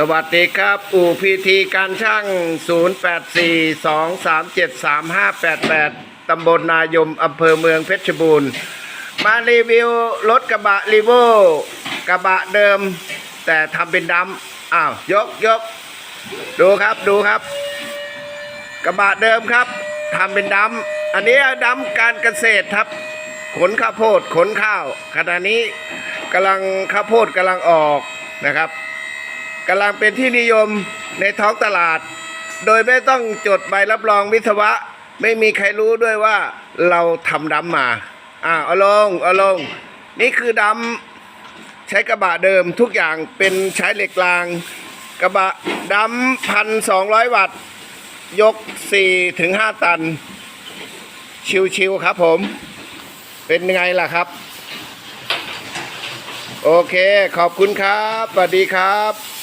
สวัสดีครับอู่พีทีการช่าง 0842373588 ตำบลนายมอำเภอเมืองเพชรบูรณ์ มารีวิวรถกระบะรีโวกระบะเดิม แต่ทำเป็นดำอ้าวยกยกดูครับดูครับ กระบะเดิมครับทำเป็นดำอันนี้ดำการเกษตรครับ ขนข้าวโพดขนข้าวขณะนี้กำลังข้าวโพดกำลังออกนะครับ กำลังเป็นที่นิยมในท้องตลาด โดยไม่ต้องจดใบรับรองวิศวะ ไม่มีใครรู้ด้วยว่าเราทำดำมาอ้าเอาลงเอาลง นี่คือดำใช้กระบะเดิมทุกอย่างเป็นใช้เหล็กราง กระบะดำพันสองร้อยวัตต์ ยก4ถึง5ตัน ชิวๆครับผม เป็นไงล่ะครับโอเค ขอบคุณครับ สวัสดีครับ